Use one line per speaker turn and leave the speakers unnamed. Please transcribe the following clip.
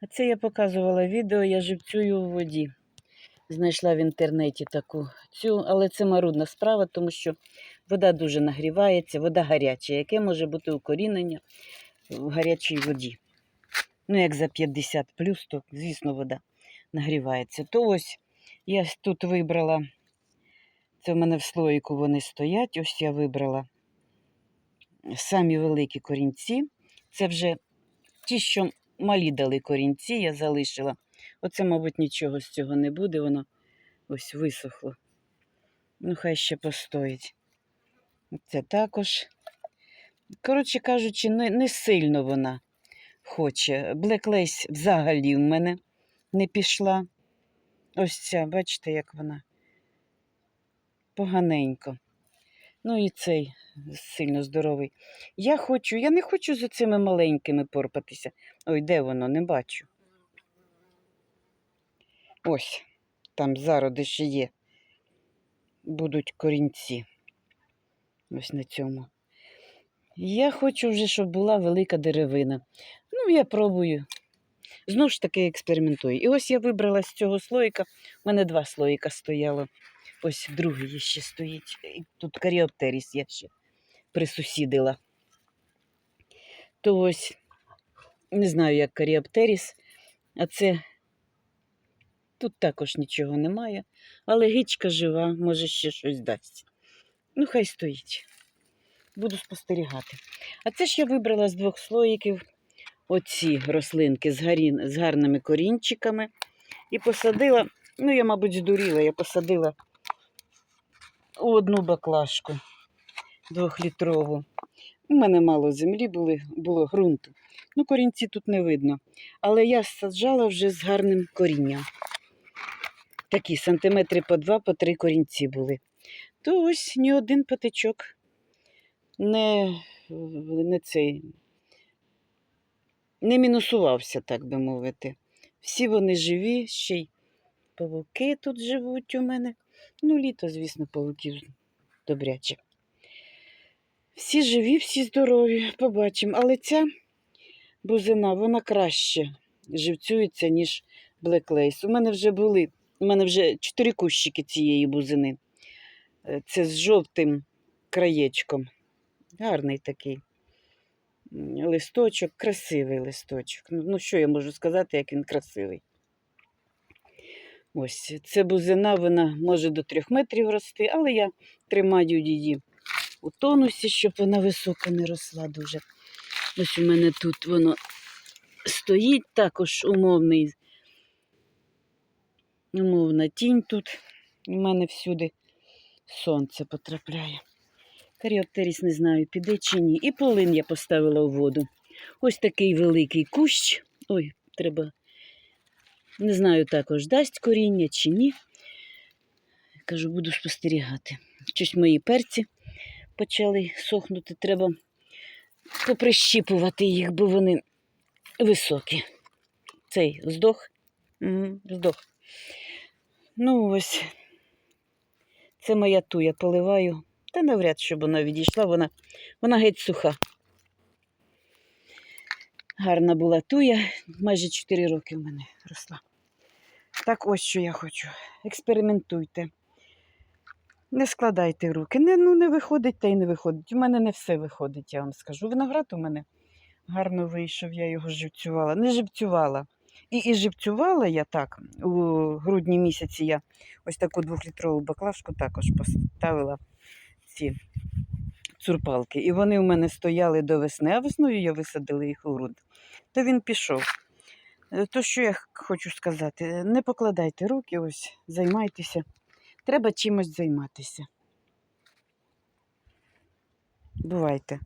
А це я показувала відео, я живцюю у воді. Знайшла в інтернеті таку цю, але це марудна справа, тому що вода дуже нагрівається, вода гаряча. Яке може бути укорінення в гарячій воді? Ну, як за 50 плюс, то, звісно, вода нагрівається. То ось я тут вибрала, це в мене в слоїку вони стоять. Ось я вибрала самі великі корінці. Це вже ті, що малі дали корінці, я залишила. Оце, мабуть, нічого з цього не буде, воно ось висохло. Ну, хай ще постоїть. Це також. Коротше кажучи, не, не сильно вона хоче. Блеклейс взагалі в мене не пішла. Ось ця, бачите, як вона поганенько. Ну і цей сильно здоровий. Я хочу, я не хочу з цими маленькими порпатися. Ой, де воно? Не бачу. Ось, там зародиші є. Будуть корінці. Ось на цьому. Я хочу вже, щоб була велика деревина. Ну, я пробую. Знову ж таки експериментую. І ось я вибрала з цього слоїка. У мене два слоїка стояло. Ось другий ще стоїть. І тут каріоптеріс я ще присусідила. То ось, не знаю, як каріоптеріс, а це тут також нічого немає, але гичка жива, може ще щось дасть. Ну, хай стоїть. Буду спостерігати. А це ж я вибрала з двох слоїків оці рослинки з, гарі... з гарними корінчиками. І посадила, ну я, мабуть, здуріла, я посадила одну баклажку двохлітрову. У мене мало землі були, було ґрунту. Ну, корінці тут не видно. Але я саджала вже з гарним корінням. Такі сантиметри по два, по три корінці були. То ось ні один патичок не, не цей, не мінусувався, так би мовити. Всі вони живі, ще й павуки тут живуть у мене. Ну, літо, звісно, павуків добряче. Всі живі, всі здорові, побачимо. Але ця бузина, вона краще живцюється, ніж блеклейс. У мене вже були, у мене вже чотири кущики цієї бузини. Е, Це з жовтим краєчком. Гарний такий листочок, красивий листочок. Ну, ну, що я можу сказати, як він красивий. Ось, це бузина, вона може до трьох метрів рости, але я тримаю її у тонусі, щоб вона високо не росла дуже. Ось у мене тут воно стоїть також умовний, умовна тінь тут. У мене всюди сонце потрапляє. Каріоптеріс не знаю, піде чи ні. І полин я поставила у воду. Ось такий великий кущ. Ой, треба. Не знаю також, дасть коріння чи ні. Кажу, буду спостерігати. Щось мої перці почали сохнути. Треба поприщіпувати їх, бо вони високі. Цей здох. Угу, здох. Ну, ось. Це моя туя поливаю. Та навряд, щоб вона відійшла, вона, вона геть суха. Гарна була туя, майже 4 роки в мене росла. Так ось що я хочу. Експериментуйте. Не складайте руки. Не, ну, не виходить та й не виходить. У мене не все виходить, я вам скажу. Виноград у мене гарно вийшов, я його живцювала. Не живцювала. І, і живцювала я так. У грудні місяці я ось таку двохлітрову баклажку також поставила ці цурпалки. І вони у мене стояли до весни, а весною я висадила їх у ґрунт. То він пішов. Е, То що я хочу сказати? Не покладайте руки, ось займайтеся. Треба чимось займатися. Бувайте.